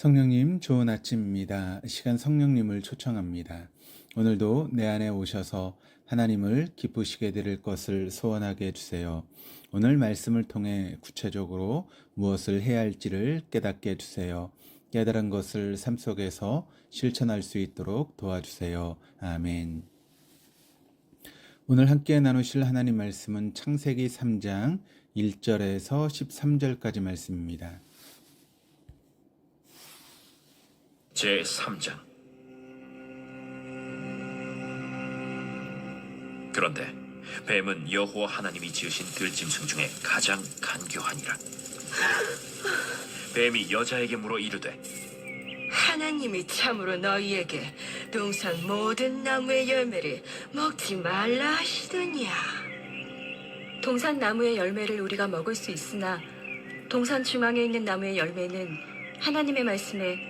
성령님 좋은 아침입니다. 시간 성령님을 초청합니다. 오늘도 내 안에 오셔서 하나님을 기쁘시게 드릴 것을 소원하게 해주세요. 오늘 말씀을 통해 구체적으로 무엇을 해야 할지를 깨닫게 해주세요. 깨달은 것을 삶 속에서 실천할 수 있도록 도와주세요. 아멘. 오늘 함께 나누실 하나님 말씀은 창세기 3장 1절에서 13절까지 말씀입니다. 제 3장 그런데 뱀은 여호와 하나님이 지으신 들짐승 중에 가장 간교하니라 뱀이 여자에게 물어 이르되 하나님이 참으로 너희에게 동산 모든 나무의 열매를 먹지 말라 하시더냐. 동산 나무의 열매를 우리가 먹을 수 있으나 동산 중앙에 있는 나무의 열매는 하나님의 말씀에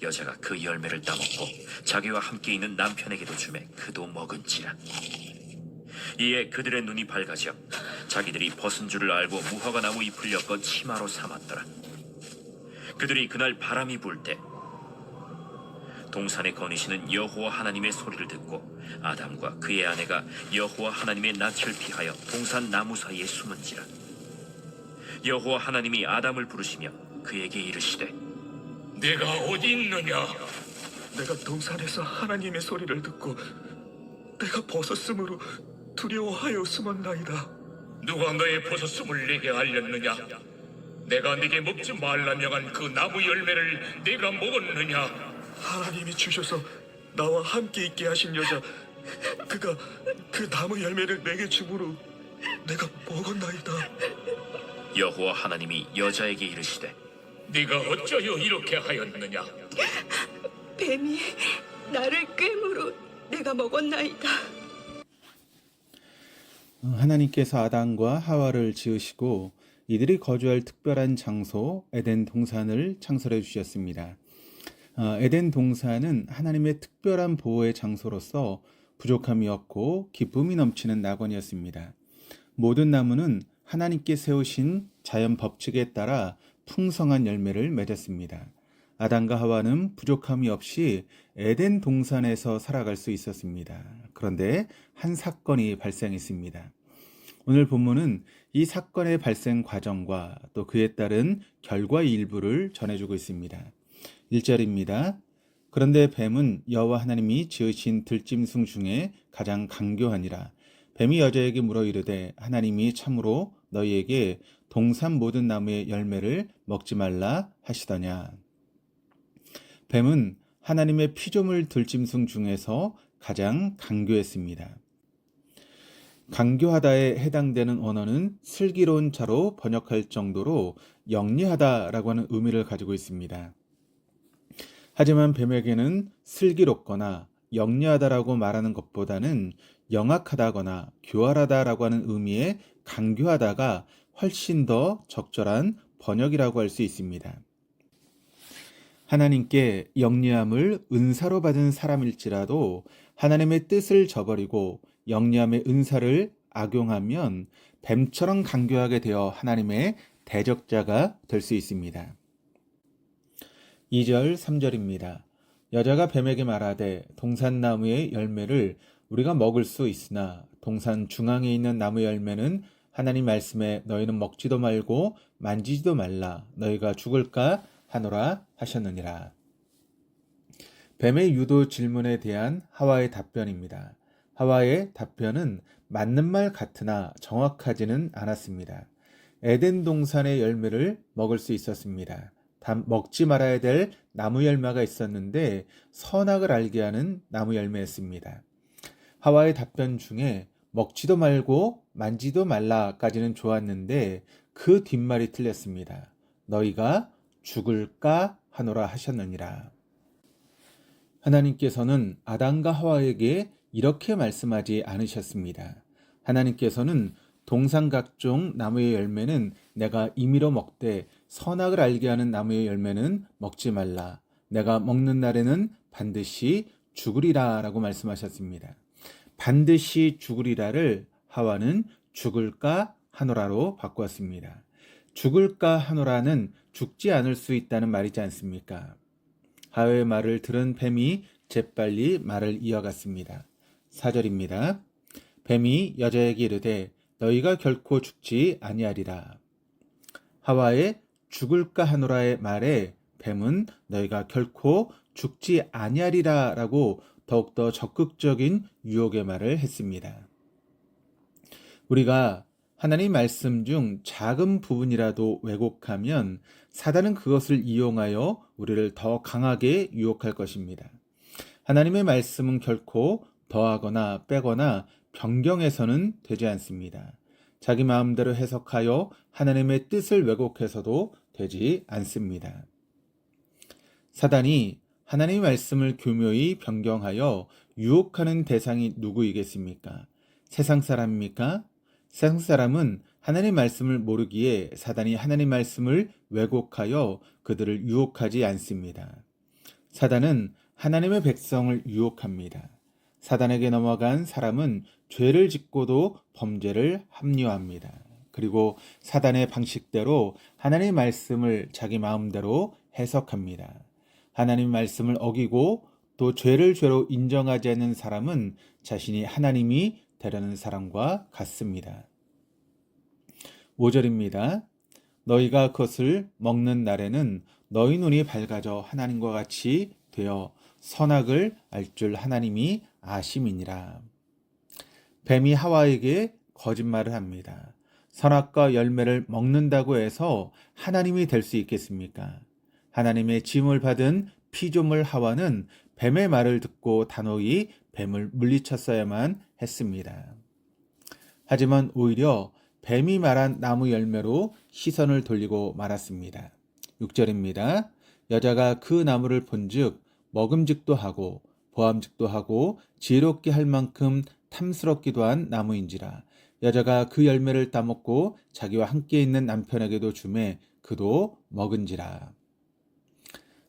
여자가 그 열매를 따먹고 자기와 함께 있는 남편에게도 주매 그도 먹은지라. 이에 그들의 눈이 밝아져 자기들이 벗은 줄을 알고 무화과 나무 잎을 엮어 치마로 삼았더라. 그들이 그날 바람이 불 때 동산에 거니시는 여호와 하나님의 소리를 듣고 아담과 그의 아내가 여호와 하나님의 낯을 피하여 동산 나무 사이에 숨은지라. 여호와 하나님이 아담을 부르시며 그에게 이르시되 내가 어디 있느냐? 내가 동산에서 하나님의 소리를 듣고 내가 벗었으므로 두려워하여 숨었나이다. 누가 너의 벗었음을 내게 알렸느냐? 내가 네게 먹지 말라 명한 그 나무 열매를 네가 먹었느냐? 하나님이 주셔서 나와 함께 있게 하신 여자 그가 그 나무 열매를 내게 주므로 내가 먹었나이다. 여호와 하나님이 여자에게 이르시되 네가 어쩌여 이렇게 하였느냐? 뱀이 나를 꿰므로 내가 먹었나이다. 어, 하나님께서 아담과 하와를 지으시고 이들이 거주할 특별한 장소 에덴 동산을 창설해 주셨습니다. 어, 에덴 동산은 하나님의 특별한 보호의 장소로서 부족함이 없고 기쁨이 넘치는 낙원이었습니다. 모든 나무는 하나님께 세우신 자연 법칙에 따라 풍성한 열매를 맺었습니다. 아담과 하와는 부족함이 없이 에덴 동산에서 살아갈 수 있었습니다. 그런데 한 사건이 발생했습니다. 오늘 본문은 이 사건의 발생 과정과 또 그에 따른 결과의 일부를 전해주고 있습니다. 1절입니다. 그런데 뱀은 여호와 하나님이 지으신 들짐승 중에 가장 강교하니라. 뱀이 여자에게 물어 이르되 하나님이 참으로 너희에게 동산 모든 나무의 열매를 먹지 말라 하시더냐. 뱀은 하나님의 피조물 들짐승 중에서 가장 강교했습니다. 강교하다에 해당되는 언어는 슬기로운 자로 번역할 정도로 영리하다라고 하는 의미를 가지고 있습니다. 하지만 뱀에게는 슬기롭거나 영리하다라고 말하는 것보다는 영악하다거나 교활하다라고 하는 의미의 강교하다가 훨씬 더 적절한 번역이라고 할 수 있습니다. 하나님께 영리함을 은사로 받은 사람일지라도 하나님의 뜻을 저버리고 영리함의 은사를 악용하면 뱀처럼 강교하게 되어 하나님의 대적자가 될 수 있습니다. 2절, 3절입니다. 여자가 뱀에게 말하되 동산나무의 열매를 우리가 먹을 수 있으나 동산 중앙에 있는 나무 열매는 하나님 말씀에 너희는 먹지도 말고 만지지도 말라 너희가 죽을까 하노라 하셨느니라. 뱀의 유도 질문에 대한 하와의 답변입니다. 하와의 답변은 맞는 말 같으나 정확하지는 않았습니다. 에덴 동산의 열매를 먹을 수 있었습니다. 먹지 말아야 될 나무 열매가 있었는데 선악을 알게 하는 나무 열매였습니다. 하와의 답변 중에 먹지도 말고 만지도 말라까지는 좋았는데 그 뒷말이 틀렸습니다. 너희가 죽을까 하노라 하셨느니라. 하나님께서는 아담과 하와에게 이렇게 말씀하지 않으셨습니다. 하나님께서는 동상 각종 나무의 열매는 내가 임의로 먹되 선악을 알게 하는 나무의 열매는 먹지 말라. 내가 먹는 날에는 반드시 죽으리라 라고 말씀하셨습니다. 반드시 죽으리라를 하와는 죽을까 하노라로 바꾸었습니다. 죽을까 하노라는 죽지 않을 수 있다는 말이지 않습니까? 하와의 말을 들은 뱀이 재빨리 말을 이어갔습니다. 4절입니다. 뱀이 여자에게 이르되 너희가 결코 죽지 아니하리라. 하와의 죽을까 하노라의 말에 뱀은 너희가 결코 죽지 아니하리라라고 더욱더 적극적인 유혹의 말을 했습니다. 우리가 하나님 말씀 중 작은 부분이라도 왜곡하면 사단은 그것을 이용하여 우리를 더 강하게 유혹할 것입니다. 하나님의 말씀은 결코 더하거나 빼거나 변경해서는 되지 않습니다. 자기 마음대로 해석하여 하나님의 뜻을 왜곡해서도 되지 않습니다. 사단이 하나님의 말씀을 교묘히 변경하여 유혹하는 대상이 누구이겠습니까? 세상 사람입니까? 세상 사람은 하나님 말씀을 모르기에 사단이 하나님 말씀을 왜곡하여 그들을 유혹하지 않습니다. 사단은 하나님의 백성을 유혹합니다. 사단에게 넘어간 사람은 죄를 짓고도 범죄를 합리화합니다. 그리고 사단의 방식대로 하나님의 말씀을 자기 마음대로 해석합니다. 하나님 말씀을 어기고 또 죄를 죄로 인정하지 않는 사람은 자신이 하나님이 되려는 사람과 같습니다. 5절입니다. 너희가 그것을 먹는 날에는 너희 눈이 밝아져 하나님과 같이 되어 선악을 알 줄 하나님이 아심이니라. 뱀이 하와에게 거짓말을 합니다. 선악과 열매를 먹는다고 해서 하나님이 될 수 있겠습니까? 하나님의 짐을 받은 피조물 하와는 뱀의 말을 듣고 단호히 뱀을 물리쳤어야만 했습니다. 하지만 오히려 뱀이 말한 나무 열매로 시선을 돌리고 말았습니다. 6절입니다. 여자가 그 나무를 본즉 먹음직도 하고 보암직도 하고 지혜롭게 할 만큼 탐스럽기도 한 나무인지라 여자가 그 열매를 따먹고 자기와 함께 있는 남편에게도 주매 그도 먹은지라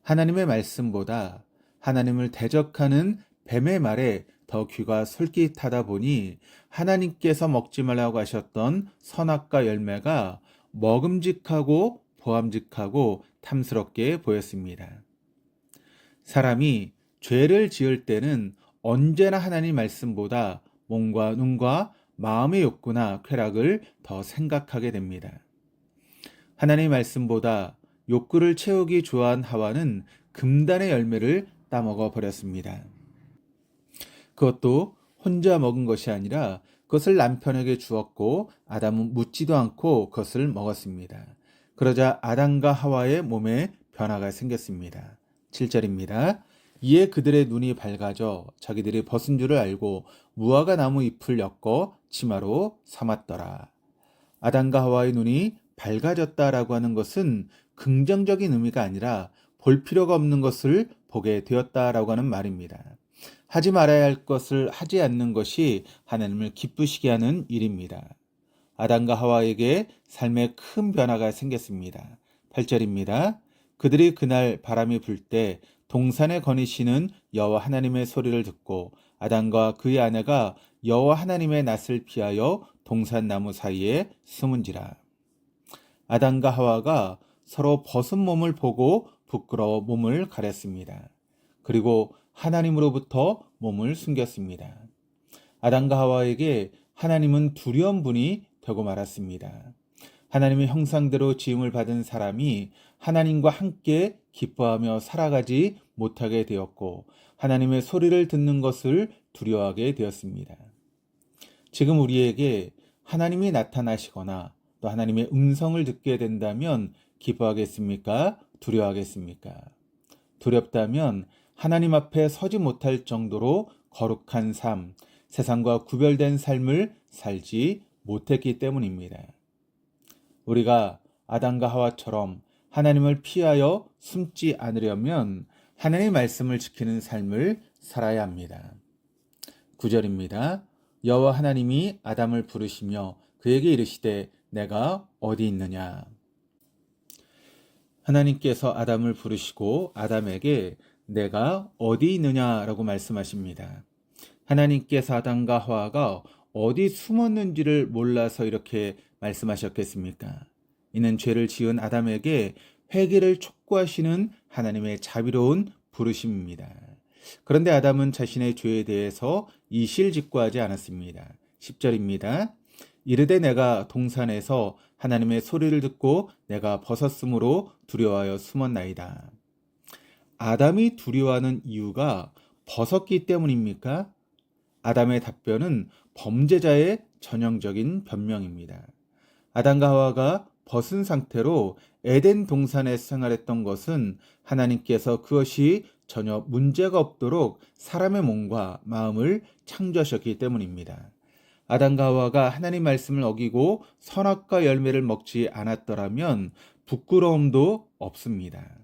하나님의 말씀보다 하나님을 대적하는 뱀의 말에 더 귀가 솔깃하다 보니 하나님께서 먹지 말라고 하셨던 선악과 열매가 먹음직하고 보암직하고 탐스럽게 보였습니다. 사람이 죄를 지을 때는 언제나 하나님 말씀보다 몸과 눈과 마음의 욕구나 쾌락을 더 생각하게 됩니다. 하나님 말씀보다 욕구를 채우기 좋아한 하와는 금단의 열매를 따먹어 버렸습니다. 그것도 혼자 먹은 것이 아니라 그것을 남편에게 주었고 아담은 묻지도 않고 그것을 먹었습니다. 그러자 아담과 하와의 몸에 변화가 생겼습니다. 7절입니다. 이에 그들의 눈이 밝아져 자기들이 벗은 줄을 알고 무화과 나무 잎을 엮어 치마로 삼았더라. 아담과 하와의 눈이 밝아졌다라고 하는 것은 긍정적인 의미가 아니라 볼 필요가 없는 것을 보게 되었다라고 하는 말입니다. 하지 말아야 할 것을 하지 않는 것이 하나님을 기쁘시게 하는 일입니다. 아담과 하와에게 삶에 큰 변화가 생겼습니다. 8절입니다. 그들이 그날 바람이 불 때 동산에 거니시는 여호와 하나님의 소리를 듣고 아담과 그의 아내가 여호와 하나님의 낯을 피하여 동산 나무 사이에 숨은지라. 아담과 하와가 서로 벗은 몸을 보고 부끄러워 몸을 가렸습니다. 그리고 하나님으로부터 몸을 숨겼습니다. 아담과 하와에게 하나님은 두려운 분이 되고 말았습니다. 하나님의 형상대로 지음을 받은 사람이 하나님과 함께 기뻐하며 살아가지 못하게 되었고 하나님의 소리를 듣는 것을 두려워하게 되었습니다. 지금 우리에게 하나님이 나타나시거나 또 하나님의 음성을 듣게 된다면 기뻐하겠습니까? 두려워하겠습니까? 두렵다면 하나님 앞에 서지 못할 정도로 거룩한 삶, 세상과 구별된 삶을 살지 못했기 때문입니다. 우리가 아담과 하와처럼 하나님을 피하여 숨지 않으려면 하나님의 말씀을 지키는 삶을 살아야 합니다. 9절입니다. 여호와 하나님이 아담을 부르시며 그에게 이르시되 내가 어디 있느냐 하나님께서 아담을 부르시고 아담에게 내가 어디 있느냐라고 말씀하십니다. 하나님께서 아담과 하와가 어디 숨었는지를 몰라서 이렇게 말씀하셨겠습니까? 이는 죄를 지은 아담에게 회개를 촉구하시는 하나님의 자비로운 부르심입니다. 그런데 아담은 자신의 죄에 대해서 이실직고하지 않았습니다. 10절입니다. 이르되 내가 동산에서 하나님의 소리를 듣고 내가 벗었으므로 두려워하여 숨었나이다. 아담이 두려워하는 이유가 벗었기 때문입니까? 아담의 답변은 범죄자의 전형적인 변명입니다. 아담과 하와가 벗은 상태로 에덴 동산에 생활했던 것은 하나님께서 그것이 전혀 문제가 없도록 사람의 몸과 마음을 창조하셨기 때문입니다. 아담과 하와가 하나님 말씀을 어기고 선악과 열매를 먹지 않았더라면 부끄러움도 없습니다.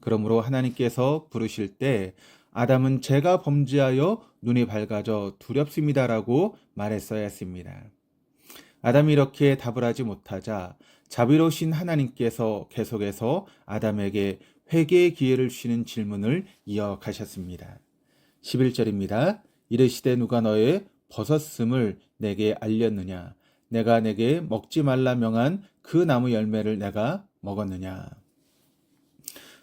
그러므로 하나님께서 부르실 때 아담은 제가 범죄하여 눈이 밝아져 두렵습니다라고 말했어야 했습니다. 아담이 이렇게 답을 하지 못하자 자비로우신 하나님께서 계속해서 아담에게 회개의 기회를 주시는 질문을 이어가셨습니다. 11절입니다. 이르시되 누가 너의 벗었음을 내게 알렸느냐? 내가 내게 먹지 말라 명한 그 나무 열매를 내가 먹었느냐?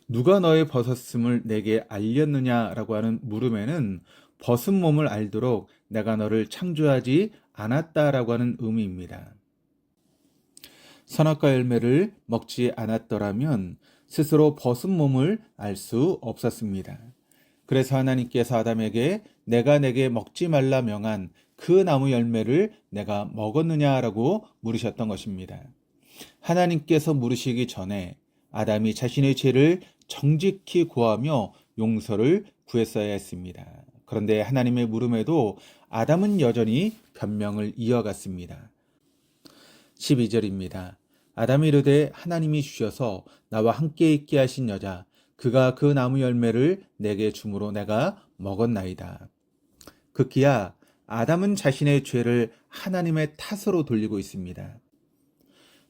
누가 너의 벗었음을 내게 알렸느냐라고 하는 물음에는 벗은 몸을 알도록 내가 너를 창조하지 않았다라고 하는 의미입니다. 선악과 열매를 먹지 않았더라면 스스로 벗은 몸을 알 수 없었습니다. 그래서 하나님께서 아담에게 내가 내게 먹지 말라 명한 그 나무 열매를 내가 먹었느냐라고 물으셨던 것입니다. 하나님께서 물으시기 전에 아담이 자신의 죄를 정직히 고하며 용서를 구했어야 했습니다. 그런데 하나님의 물음에도 아담은 여전히 변명을 이어갔습니다. 12절입니다. 아담이 이르되 하나님이 주셔서 나와 함께 있게 하신 여자 그가 그 나무 열매를 내게 주므로 내가 먹었나이다. 극기야 아담은 자신의 죄를 하나님의 탓으로 돌리고 있습니다.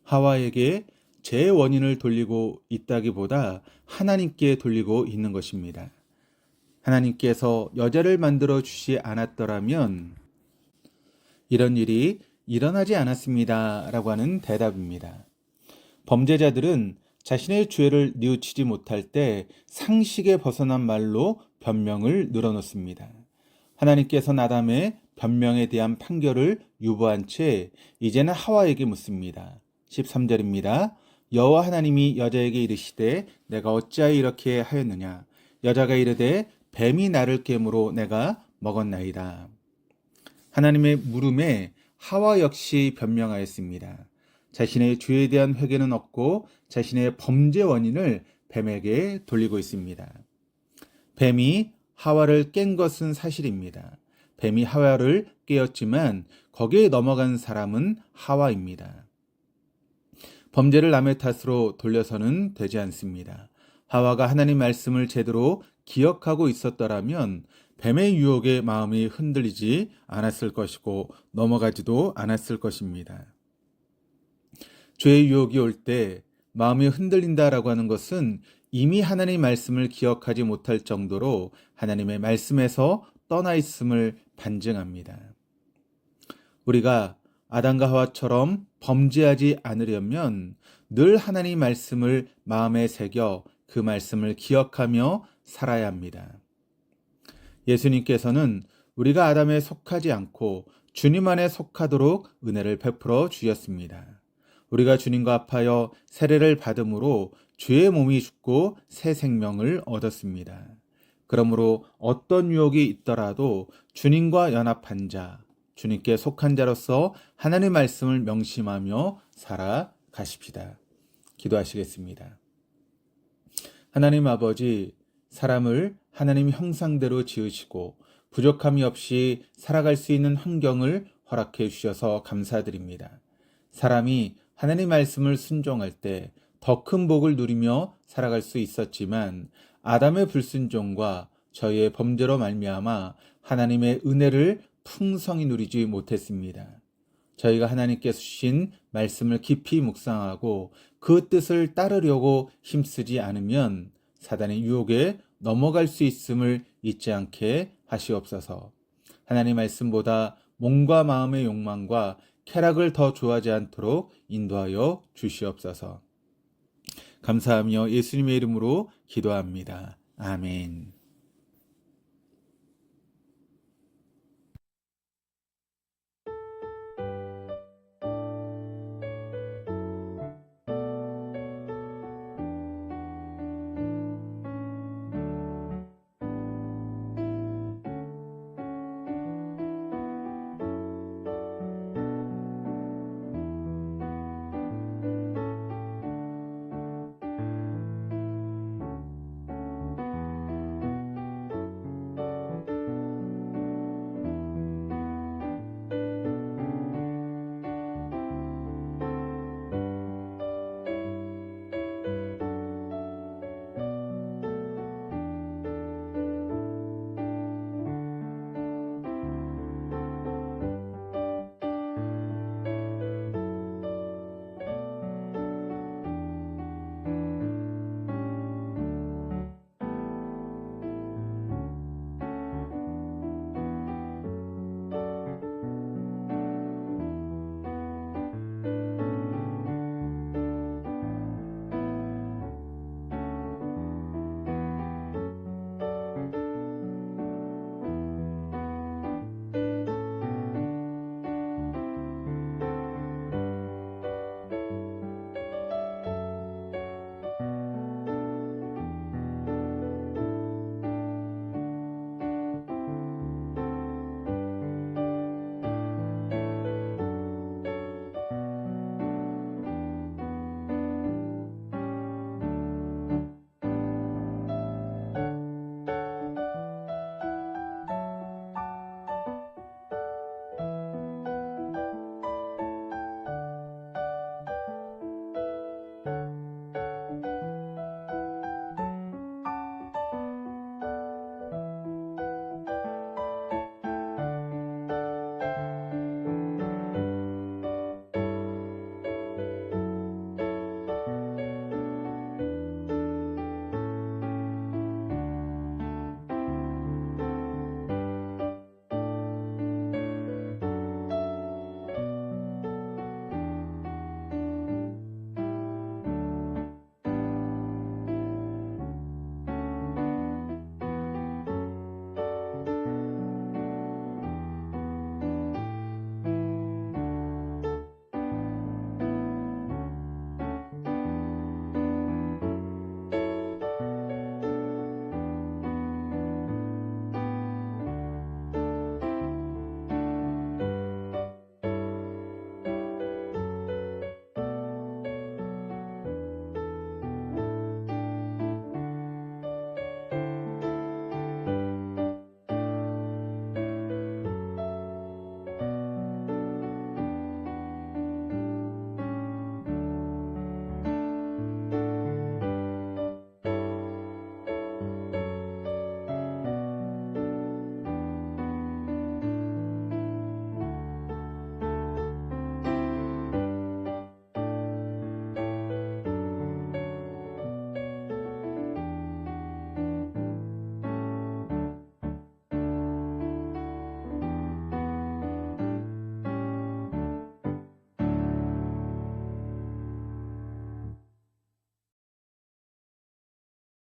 하와에게 제 원인을 돌리고 있다기보다 하나님께 돌리고 있는 것입니다. 하나님께서 여자를 만들어 주시 않았더라면 이런 일이 일어나지 않았습니다. 라고 하는 대답입니다. 범죄자들은 자신의 죄를 뉘우치지 못할 때 상식에 벗어난 말로 변명을 늘어놓습니다. 하나님께서 아담의 변명에 대한 판결을 유보한 채 이제는 하와에게 묻습니다. 13절입니다. 여호와 하나님이 여자에게 이르시되 내가 어찌하여 이렇게 하였느냐 여자가 이르되 뱀이 나를 깨므로 내가 먹었나이다. 하나님의 물음에 하와 역시 변명하였습니다. 자신의 죄에 대한 회개는 없고 자신의 범죄 원인을 뱀에게 돌리고 있습니다. 뱀이 하와를 깬 것은 사실입니다. 뱀이 하와를 깨었지만 거기에 넘어간 사람은 하와입니다. 범죄를 남의 탓으로 돌려서는 되지 않습니다. 하와가 하나님 말씀을 제대로 기억하고 있었더라면 뱀의 유혹에 마음이 흔들리지 않았을 것이고 넘어가지도 않았을 것입니다. 죄의 유혹이 올 때 마음이 흔들린다라고 하는 것은 이미 하나님 말씀을 기억하지 못할 정도로 하나님의 말씀에서 떠나 있음을 반증합니다. 우리가 아담과 하와처럼 범죄하지 않으려면 늘 하나님 말씀을 마음에 새겨 그 말씀을 기억하며 살아야 합니다. 예수님께서는 우리가 아담에 속하지 않고 주님 안에 속하도록 은혜를 베풀어 주셨습니다. 우리가 주님과 합하여 세례를 받음으로 죄의 몸이 죽고 새 생명을 얻었습니다. 그러므로 어떤 유혹이 있더라도 주님과 연합한 자, 주님께 속한 자로서 하나님의 말씀을 명심하며 살아가십시다. 기도하시겠습니다. 하나님 아버지, 사람을 하나님 형상대로 지으시고 부족함이 없이 살아갈 수 있는 환경을 허락해 주셔서 감사드립니다. 사람이 하나님 말씀을 순종할 때 더 큰 복을 누리며 살아갈 수 있었지만 아담의 불순종과 저희의 범죄로 말미암아 하나님의 은혜를 풍성히 누리지 못했습니다. 저희가 하나님께서 주신 말씀을 깊이 묵상하고 그 뜻을 따르려고 힘쓰지 않으면 사단의 유혹에 넘어갈 수 있음을 잊지 않게 하시옵소서. 하나님 말씀보다 몸과 마음의 욕망과 쾌락을 더 좋아하지 않도록 인도하여 주시옵소서. 감사하며 예수님의 이름으로 기도합니다. 아멘.